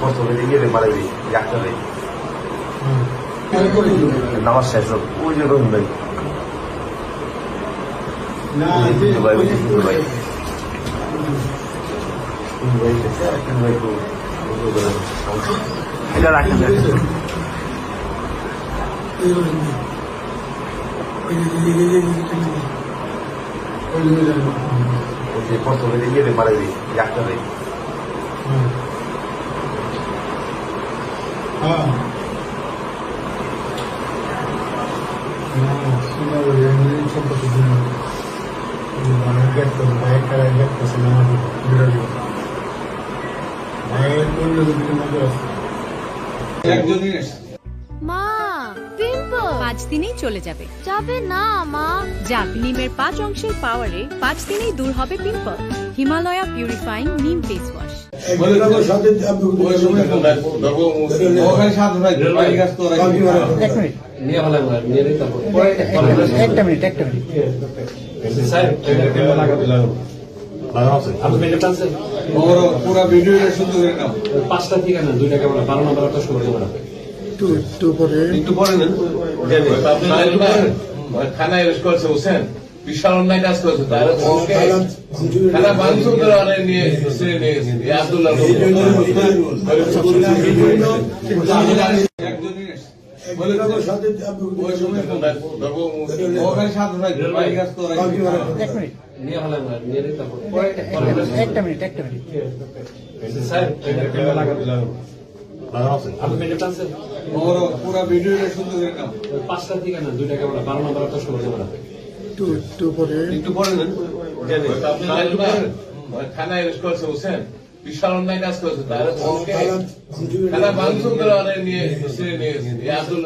প্রথমে ইয়ে মারাবি ডাক্তারে নামাজ শেষ হোক ওই যে রহিম ভাই ওই যে দুধু ভাই ওই যে দুধু ভাই দুধু ভাই দুধু ভাই তো দুধু ভাই এটা রাখেন না। ওই যে প্রথমে ইয়ে রে মারাবি ডাক্তারে মা পিম্পল পাঁচ দিনেই চলে যাবে যাবে না মা যাক নিমের পাঁচ অংশের পাওয়ারে পাঁচ দিনেই দূর হবে pimple Himalaya purifying neem face wash একটা মিনিট একটা মিনিট পুরা ভিডিওটা সুন্দর করে নাও পাঁচটা ঠিক আছে দুইটা কেমন বারো নম্বর তো শুরু করে একটু একটু পরে। একটু পরে নেন থানা অ্যারেস্ট করেছে হোসেন। বিশাল অন্যায় কাজ করেছে তারা থানা ভাঙচুর করে অনেক নিয়ে নিয়ে গেছে আব্দুল্লাহ ওখানে সাধু ভাই ভাই কাজ তো এক মিনিট। একটা মিনিট একটা মিনিট আপনি টানছেন পুরা ভিডিওটা সুন্দর করে নাও পাঁচটা ঠিক আছে দুইটা কেমন বারো নম্বর তো শুরু করে একটু একটু পরে। একটু পরে নেন থানা অ্যারেস্ট করেছে হোসেন। বিশাল অন্যায় কাজ করেছে। তারা খেলা করে নিয়ে নিয়ে আব্দুল্লাহ